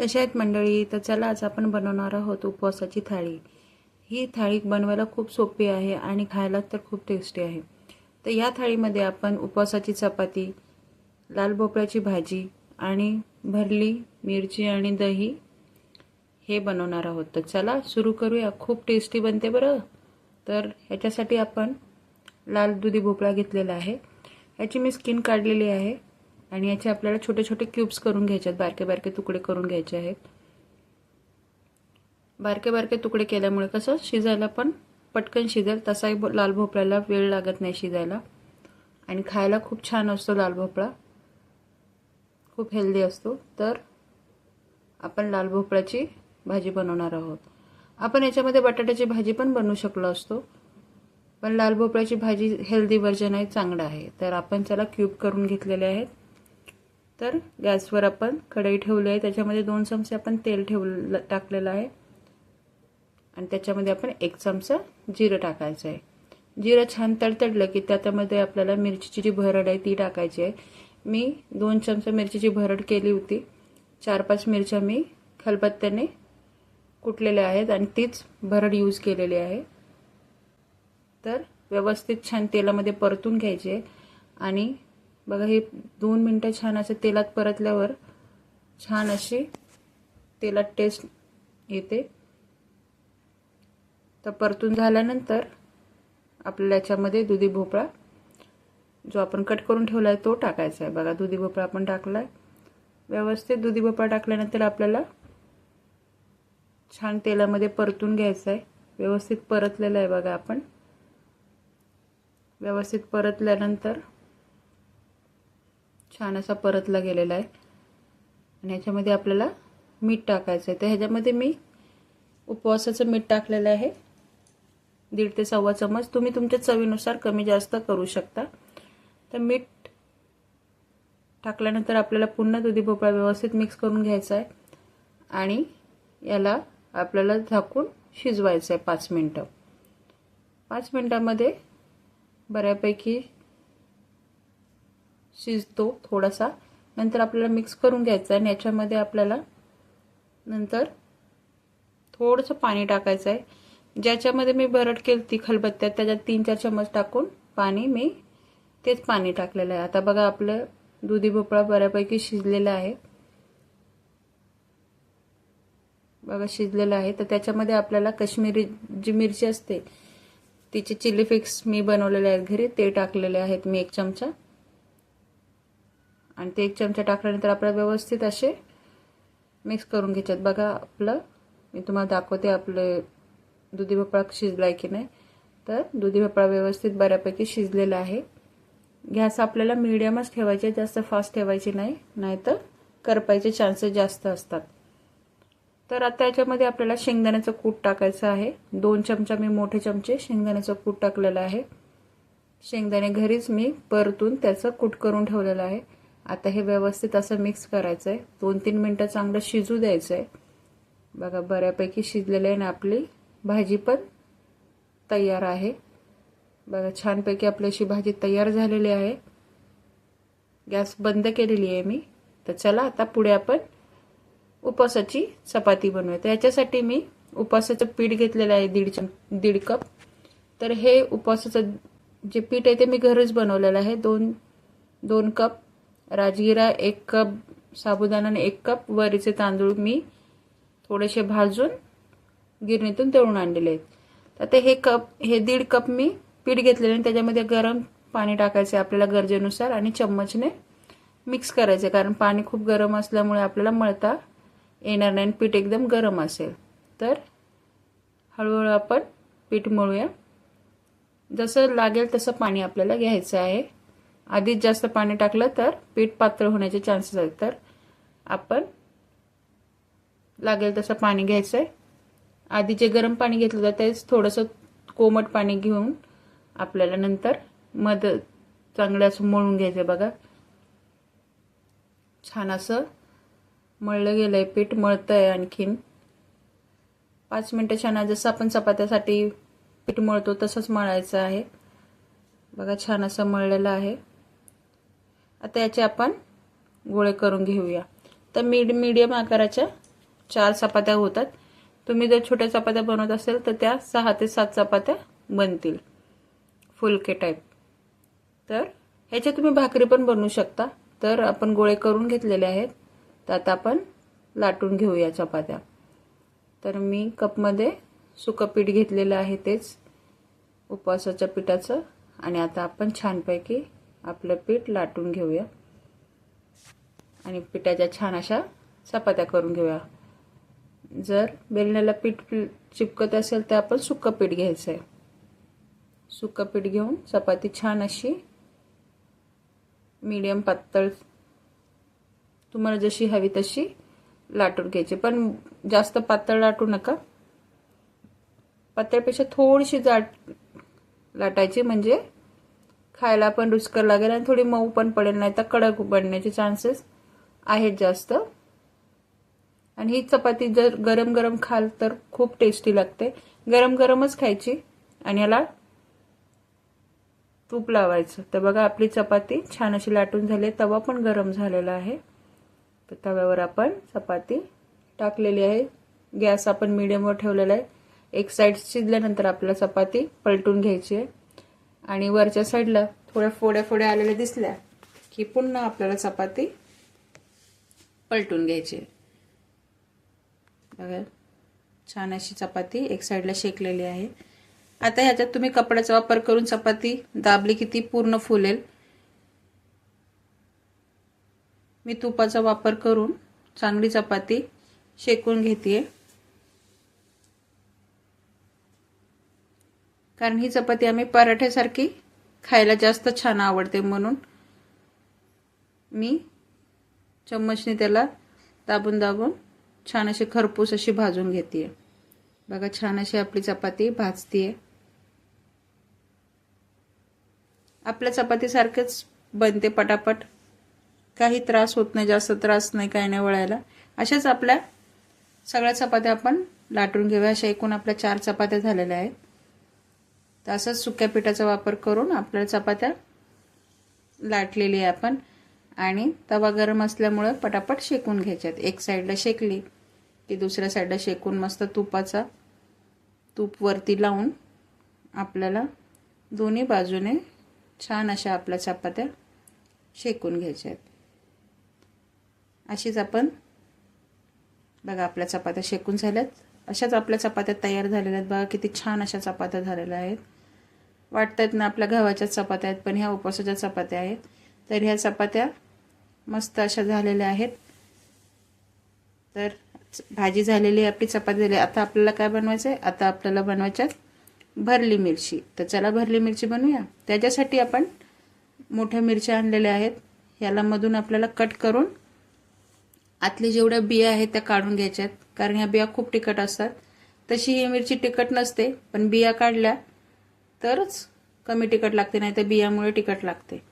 कशा आहेत मंडळी तर चला आज आपण बनवणार आहोत उपवासाची थाळी. ही थाळी बनवायला खूप सोपी आहे आणि खायला तर खूप टेस्टी आहे. तर या थाळीमध्ये आपण उपवासाची चपाती लाल भोपळ्याची भाजी आणि भरली मिरची आणि दही हे बनवणार आहोत. तर चला सुरू करूया. खूप टेस्टी बनते बरं. तर ह्याच्यासाठी आपण लाल दुधी भोपळा घेतलेला आहे. ह्याची मी स्किन काढलेली आहे. आणि याचे आपल्याला छोटे छोटे क्यूब्स करून घ्यायचे आहेत. बारके बारके तुकडे करून घ्यायचे आहेत. बारके बारके तुकडे केल्यामुळे कसं शिजायला पण पटकन शिजेल. तसाही लाल भोपळ्याला वेळ लागत नाही शिजायला. आणि खायला खूप छान असतो लाल भोपळा. खूप हेल्दी असतो. तर आपण लाल भोपळ्याची भाजी बनवणार आहोत. आपण याच्यामध्ये बटाट्याची भाजी पण बनवू शकलो असतो. पण लाल भोपळ्याची भाजी हेल्दी व्हर्जन आहे चांगलं आहे. तर आपण त्याला क्यूब करून घेतलेले आहेत. तर गॅसवर आपण कढई ठेवली आहे. त्याच्यामध्ये दोन चमचे आपण तेल ठेवलं टाकलेलं आहे. आणि त्याच्यामध्ये आपण एक चमचा जिरं टाकायचं आहे. जिरं छान तडतडलं की त्याच्यामध्ये आपल्याला मिरचीची जी भरड आहे ती टाकायची आहे. मी दोन चमचा मिरचीची भरड केली होती. चार पाच मिरच्या मी खलबत्त्याने कुटलेल्या आहेत आणि तीच भरड यूज केलेली आहे. तर व्यवस्थित छान तेलामध्ये परतून घ्यायचे आणि बघा हे दोन मिनटं छान असं तेलात परतल्यावर छान अशी तेलात टेस्ट येते. तर परतून झाल्यानंतर आपल्याला याच्यामध्ये दुधी भोपळा जो आपण कट करून ठेवला आहे तो टाकायचा आहे. बघा दुधी भोपळा आपण टाकला आहे व्यवस्थित दुधी भोपळा टाकल्यानंतर आपल्याला छान तेलामध्ये परतून घ्यायचं आहे. व्यवस्थित परतलेलं आहे बघा आपण. व्यवस्थित परतल्यानंतर छान असा परतला गेलेला आहे. आणि ह्याच्यामध्ये आपल्याला मीठ टाकायचं आहे तर ह्याच्यामध्ये मी उपवासाचं मीठ टाकलेलं आहे. दीड ते सव्वा चमच तुम्ही तुमच्या चवीनुसार कमी जास्त करू शकता. तर मीठ टाकल्यानंतर आपल्याला पुन्हा दुधी भोपळा व्यवस्थित मिक्स करून घ्यायचा आहे. आणि याला आपल्याला झाकून शिजवायचं आहे पाच मिनटं. पाच मिनटामध्ये बऱ्यापैकी शिजतो थोडासा. नंतर आपल्याला मिक्स करून घ्यायचं आहे आणि याच्यामध्ये आपल्याला नंतर थोडंसं पाणी टाकायचं आहे. ज्याच्यामध्ये मी भरट केली ती खलबत्त्यात त्याच्यात तीन चार चमच टाकून पाणी मी तेच पाणी टाकलेलं आहे. आता बघा आपलं दुधी भोपळा बऱ्यापैकी शिजलेला आहे. बघा शिजलेलं आहे. तर त्याच्यामध्ये आपल्याला कश्मीरी जी मिरची असते तिचे चिली फिक्स मी बनवलेले आहेत घरी. ते टाकलेले आहेत मी एक चमचा. आणि ते एक चमचा टाकल्यानंतर आपल्याला व्यवस्थित असे मिक्स करून घ्यायच्यात. बघा आपलं मी तुम्हाला दाखवते आपले दुधी भोपळा शिजला आहे की नाही. तर दुधी भोपळा व्यवस्थित बऱ्यापैकी शिजलेला आहे. गॅस आपल्याला मिडियमच ठेवायचे जास्त फास्ट ठेवायची नाही. नाहीतर करपायचे चान्सेस जास्त असतात. तर आता याच्यामध्ये आपल्याला शेंगदाण्याचं कूट टाकायचं आहे. दोन चमचा मी मोठे चमचे शेंगदाण्याचं कूट टाकलेलं आहे. शेंगदाणे घरीच मी परतून त्याचं कूट करून ठेवलेलं आहे. आता हे व्यवस्थित असं मिक्स करायचं आहे दोन तीन मिनटं चांगलं शिजू द्यायचं आहे बघा बऱ्यापैकी शिजलेलं आहे ना आपली भाजी पण तयार आहे. बघा छानपैकी आपली अशी भाजी तयार झालेली आहे. गॅस बंद केलेली आहे मी. तर चला आता पुढे आपण उपवासाची चपाती बनवूया. तर याच्यासाठी मी उपवासाचं पीठ घेतलेलं आहे दीड दीड कप. तर हे उपवासाचं जे पीठ आहे ते मी घरच बनवलेलं आहे. दोन दोन कप राजगिरा एक कप साबुदाणाने एक कप वरीचे तांदूळ मी थोडेसे भाजून गिरणीतून तळून आणलेले आहेत. आता हे कप हे दीड कप मी पीठ घेतलेले आणि त्याच्यामध्ये गरम पाणी टाकायचं आहे आपल्याला गरजेनुसार आणि चम्मचने मिक्स करायचे कारण पाणी खूप गरम असल्यामुळे आपल्याला मळता येणार नाही पीठ एकदम गरम असेल. तर हळूहळू आपण पीठ मळूया. जसं लागेल तसं पाणी आपल्याला घ्यायचं आहे. आधीच जास्त पाणी टाकलं तर पीठ पातळ होण्याचे चान्सेस आहेत. तर आपण लागेल तसं पाणी घ्यायचं आहे आधी जे गरम पाणी घेतलं होतं तेच थोडंसं कोमट पाणी घेऊन आपल्याला नंतर मध चांगलं असं मळून घ्यायचं बघा. छान असं मळलं गेलं आहे पीठ मळतं आहे आणखीन. पाच मिनटं छान जसं आपण चपात्यासाठी पीठ मळतो तसंच मळायचं आहे. बघा छान असं मळलेलं आहे. आता याचे आपण गोळे करून घेऊया. तर मीड मीडियम आकाराच्या चार चपात्या होतात. तुम्ही जर छोट्या चपात्या बनवत असेल तर त्या सहा ते सात चपात्या बनतील. फुलके टाईप तर ह्याच्या तुम्ही भाकरी पण बनवू शकता. तर आपण गोळे करून घेतलेले आहेत. तर आता आपण लाटून घेऊया चपात्या. तर मी कपमध्ये सुकं पीठ घेतलेलं आहे तेच. उपवासाच्या पिठाचं. आणि आता आपण छानपैकी आपलं पीठ लाटून घेऊया. आणि पिठाच्या छान अशा चपात्या करून घेऊया. जर बेलण्याला पीठ चिपकत असेल तर आपण सुकं पीठ घ्यायचं आहे. सुकं पीठ घेऊन चपाती छान अशी मीडियम पातळ तुम्हाला जशी हवी तशी लाटून घ्यायची. पण जास्त पातळ लाटू नका. पातळपेक्षा थोडीशी जाट लाटायची म्हणजे खायला पण रुचकर लागेल आणि थोडी मऊ पण पडेल नाही तर कडक बनण्याचे चान्सेस आहेत जास्त. आणि ही चपाती जर गरम गरम खाल तर खूप टेस्टी लागते. गरम गरमच खायची आणि याला तूप लावायचं. तर बघा आपली चपाती छान अशी लाटून झाली तवा पण गरम झालेला आहे. तर तव्यावर आपण चपाती टाकलेली आहे. गॅस आपण मिडियमवर ठेवलेला आहे. एक साईड शिजल्यानंतर आपल्याला चपाती पलटून घ्यायची आहे. आणि वरच्या साईडला थोड्या फोड्या फोड्या आलेल्या दिसल्या की पुन्हा आपल्याला चपाती पलटून घ्यायची बघा छान अशी चपाती एक साईडला शेकलेली आहे. आता ह्याच्यात तुम्ही कपड्याचा वापर करून चपाती दाबली की ती पूर्ण फुलेल. मी तुपाचा वापर करून चांगली चपाती शेकून घेते कारण ही चपाती आम्ही पराठ्यासारखी खायला जास्त छान आवडते म्हणून मी चम्मचने त्याला दाबून दाबून छान अशी खरपूस अशी भाजून घेते बघा छान अशी आपली चपाती भाजतीये. आपल्या चपातीसारखेच बनते पटापट. काही त्रास होत नाही जास्त त्रास नाही काही नाही वळायला. अशाच आपल्या सगळ्या चपात्या आपण लाटून घेऊया. अशा एकूण आपल्या चार चपात्या झालेल्या आहेत. तर असंच सुक्या पिठाचा वापर करून आपल्याला चपात्या लाटलेली आहे आपण. आणि तवा गरम असल्यामुळं पटापट शेकून घ्यायच्यात. एक साईडला शेकली की दुसऱ्या साईडला शेकून मस्त तुपाचा तूप वरती लावून आपल्याला दोन्ही बाजूने छान अशा आपल्या चपात्या शेकून घ्यायच्या आहेत अशीच आपण बघा आपल्या चपात्या शेकून झाल्यात. अशाच आपल्या चपात्या तयार झालेल्या आहेत. बघा किती छान अशा चपात्या झालेल्या आहेत. वाटतात ना आपल्या गव्हाच्या चपात्या आहेत पण ह्या उपवासाच्या चपात्या आहेत. तर ह्या चपात्या मस्त अशा झालेल्या आहेत. तर भाजी झालेली आपली चपाती झाली. आता आपल्याला काय बनवायचं आहे आता आपल्याला बनवायच्यात भरली मिरची. तर चला भरली मिरची बनवूया. त्याच्यासाठी आपण मोठ्या मिरच्या आणलेल्या आहेत. याला मधून आपल्याला कट करून आतली जेवढ्या बिया आहेत त्या काढून घ्यायच्यात. कारण ह्या बिया खूप तिखट असतात. तशी ही मिरची तिखट नसते पण बिया काढल्या तरच कमी तिखट लागते नाही तर बियामुळे तिखट लागते.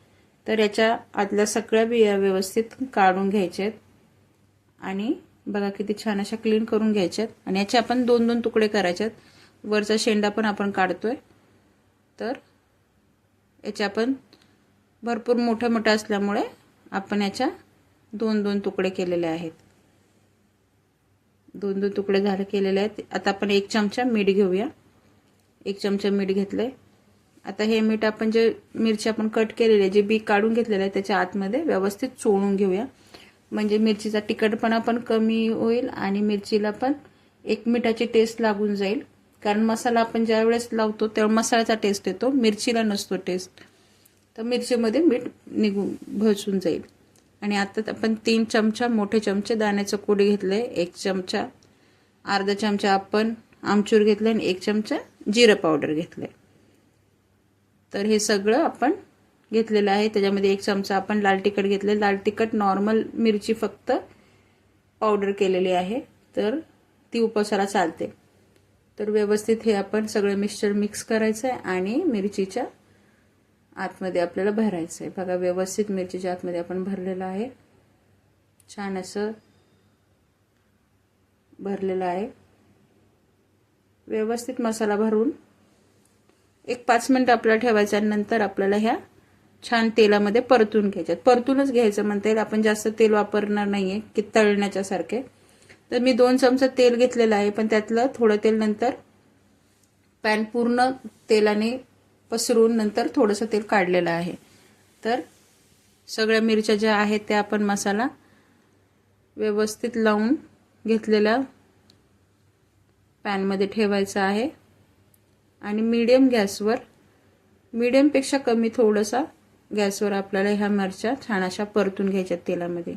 तर याच्या आतल्या सगळ्या बिया व्यवस्थित काढून घ्यायच्यात आहेत आणि बघा किती छान अशा क्लीन करून घ्यायच्यात. आणि याचे आपण दोन दोन तुकडे करायचे आहेत वरचा शेंडा पण आपण काढतोय. तर याचे आपण भरपूर मोठ्या मोठ्या असल्यामुळे आपण याच्या दोन दोन तुकडे केलेले आहेत. दोन दोन तुकडे झाले केलेले आहेत. आता आपण एक चमचा मीठ घेऊया. एक चमचा मीठ घेतलंय. आता हे मीठ आपण जे मिरची आपण कट केलेली आहे जे बी काढून घेतलेलं आहे त्याच्या आतमध्ये व्यवस्थित चोळून घेऊया. म्हणजे मिरचीचा तिखटपणा पण कमी होईल आणि मिरचीला पण एक मिठाची टेस्ट लागून जाईल. कारण मसाला आपण ज्या वेळेस लावतो तेव्हा मसाल्याचा टेस्ट येतो मिरचीला नसतो टेस्ट तर मिरचीमध्ये मीठ निघून भसून जाईल. आणि आता आपण तीन चमचा मोठे चमचे दाण्याचं कोडी घेतलं आहे एक चमचा अर्धा चमचा आपण आमचूर घेतलं आणि एक चमचा जिरं पावडर घेतलं तर हे सगळं आपण घेतलेलं आहे. त्याच्यामध्ये एक चमचा आपण लाल तिखट घेतले लाल तिखट नॉर्मल मिरची फक्त पावडर केलेली आहे. तर ती उपवासाला चालते. तर व्यवस्थित हे आपण सगळं मिक्सचर मिक्स करायचं आहे आणि मिरचीच्या आतमध्ये आपल्याला भरायचं आहे बघा व्यवस्थित मिरचीच्या आतमध्ये आपण भरलेलं आहे. छान असं भरलेलं आहे. व्यवस्थित मसाला भरून एक पाच मिनिट आपल्याला ठेवायचं आणि नंतर आपल्याला ह्या छान तेलामध्ये परतून घ्यायच्यात. परतूनच घ्यायचं म्हणता येईल. आपण जास्त तेल वापरणार नाही आहे की तळण्याच्या सारखे तर मी दोन चमचा तेल घेतलेलं आहे पण त्यातलं थोडं तेल नंतर पॅन पूर्ण तेलाने पसरून नंतर थोडंसं तेल काढलेलं आहे. तर सगळ्या मिरच्या ज्या आहेत त्या आपण मसाला व्यवस्थित लावून घेतलेल्या पॅनमध्ये ठेवायचा आहे. आणि मीडियम गॅसवर मीडियमपेक्षा कमी थोडंसा गॅसवर आपल्याला ह्या मिरच्या छान अशा परतून घ्यायच्या तेलामध्ये.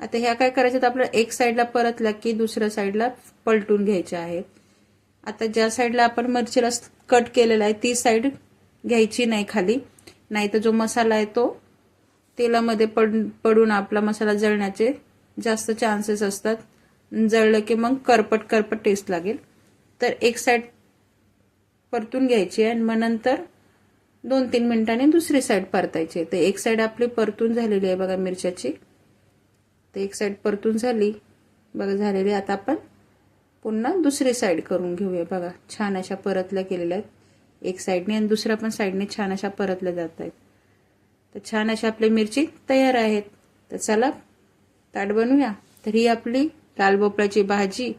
आता ह्या काय करायच्यात आपल्याला एक साईडला परतल्या की दुसऱ्या साईडला पलटून घ्यायच्या आहेत. आता ज्या साईडला आपण मिरचीला कट केलेला आहे ती साईड घ्यायची नाही खाली. नाही तर जो मसाला आहे तो तेलामध्ये पड पडून आपला मसाला जळण्याचे जास्त चान्सेस असतात. जळलं की मग करपट करपट टेस्ट लागेल. तर एक साईड परतून घ्यायची आणि मग नंतर दोन तीन मिनिटांनी दुसरी साईड परतायची तर एक साईड आपली परतून झालेली आहे बघा मिरच्याची. तर एक साईड परतून झाली. बघा झालेली आता आपण पुन्हा दुसरी साईड करून घेऊया बघा. छान अशा परतल्या केलेल्या आहेत. एक साईडने आणि दुसऱ्या पण साईडने छान अशा परतल्या जात आहेत. तर छान अशा आपली मिरची तयार आहेत. तर चला ताट बनवूया. तर ही आपली लाल भोपळ्याची भाजी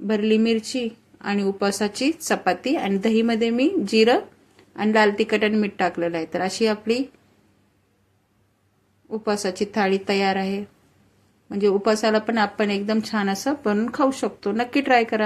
भरली मिरची आणि उपवासाची चपाती. आणि दहीमध्ये मी जिरं आणि लाल तिखट आणि मीठ टाकलेलं आहे. तर अशी आपली उपवासाची थाळी तयार आहे. म्हणजे उपवासाला पण आपण एकदम छान असं बनवून खाऊ शकतो. नक्की ट्राय करा.